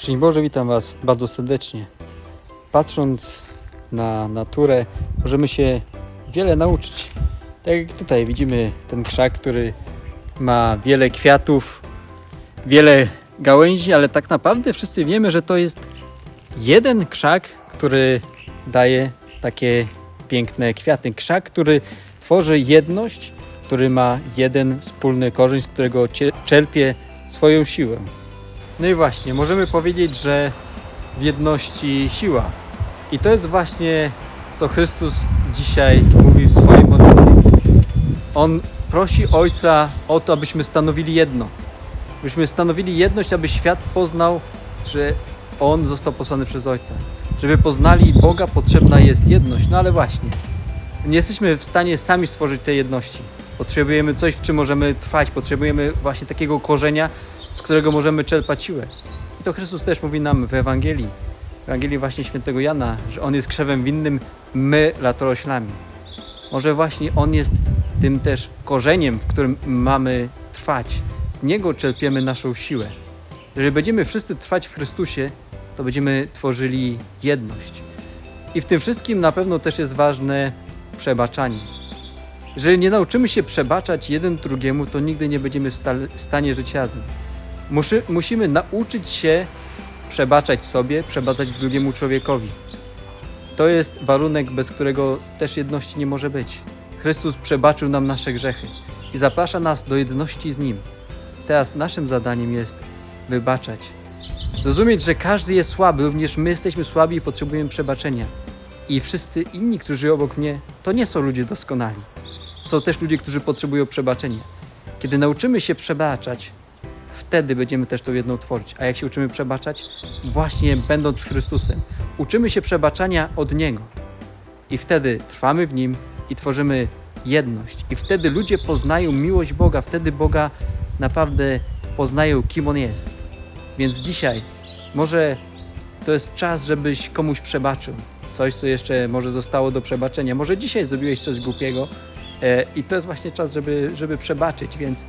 Szczęść Boże, witam Was bardzo serdecznie. Patrząc na naturę, możemy się wiele nauczyć. Tak jak tutaj widzimy ten krzak, który ma wiele kwiatów, wiele gałęzi, ale tak naprawdę wszyscy wiemy, że to jest jeden krzak, który daje takie piękne kwiaty. Krzak, który tworzy jedność, który ma jeden wspólny korzeń, z którego czerpie swoją siłę. No i właśnie, możemy powiedzieć, że w jedności siła. I to jest właśnie, co Chrystus dzisiaj mówi w swojej modlitwie. On prosi Ojca o to, abyśmy stanowili jedno. Abyśmy stanowili jedność, aby świat poznał, że On został posłany przez Ojca. Żeby poznali Boga, potrzebna jest jedność. No ale właśnie, nie jesteśmy w stanie sami stworzyć tej jedności. Potrzebujemy coś, w czym możemy trwać. Potrzebujemy właśnie takiego korzenia, z którego możemy czerpać siłę. I to Chrystus też mówi nam w Ewangelii, w Ewangelii właśnie świętego Jana, że On jest krzewem winnym, my latoroślami. Może właśnie On jest tym też korzeniem, w którym mamy trwać. Z Niego czerpiemy naszą siłę. Jeżeli będziemy wszyscy trwać w Chrystusie, to będziemy tworzyli jedność. I w tym wszystkim na pewno też jest ważne przebaczanie. Jeżeli nie nauczymy się przebaczać jeden drugiemu, to nigdy nie będziemy w, w stanie żyć razem. Musimy nauczyć się przebaczać sobie, przebaczać drugiemu człowiekowi. To jest warunek, bez którego też jedności nie może być. Chrystus przebaczył nam nasze grzechy i zaprasza nas do jedności z Nim. Teraz naszym zadaniem jest wybaczać. Rozumieć, że każdy jest słaby, również my jesteśmy słabi i potrzebujemy przebaczenia. I wszyscy inni, którzy obok mnie, to nie są ludzie doskonali. Są też ludzie, którzy potrzebują przebaczenia. Kiedy nauczymy się przebaczać, wtedy będziemy też tą jedną tworzyć. A jak się uczymy przebaczać? Właśnie będąc z Chrystusem. Uczymy się przebaczania od Niego. I wtedy trwamy w Nim i tworzymy jedność. I wtedy ludzie poznają miłość Boga, wtedy Boga naprawdę poznają, kim On jest. Więc dzisiaj może to jest czas, żebyś komuś przebaczył. Coś, co jeszcze może zostało do przebaczenia. Może dzisiaj zrobiłeś coś głupiego e, i to jest właśnie czas, żeby, żeby przebaczyć. Więc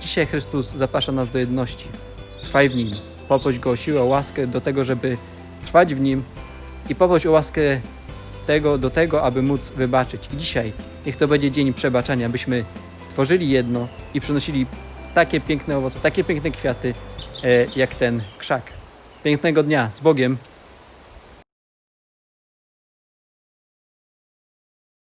Dzisiaj Chrystus zaprasza nas do jedności. Trwaj w Nim. Poproś Go o siłę, o łaskę do tego, żeby trwać w Nim i poproś o łaskę tego, do tego, aby móc wybaczyć. I dzisiaj niech to będzie dzień przebaczenia, abyśmy tworzyli jedno i przynosili takie piękne owoce, takie piękne kwiaty, e, jak ten krzak. Pięknego dnia z Bogiem.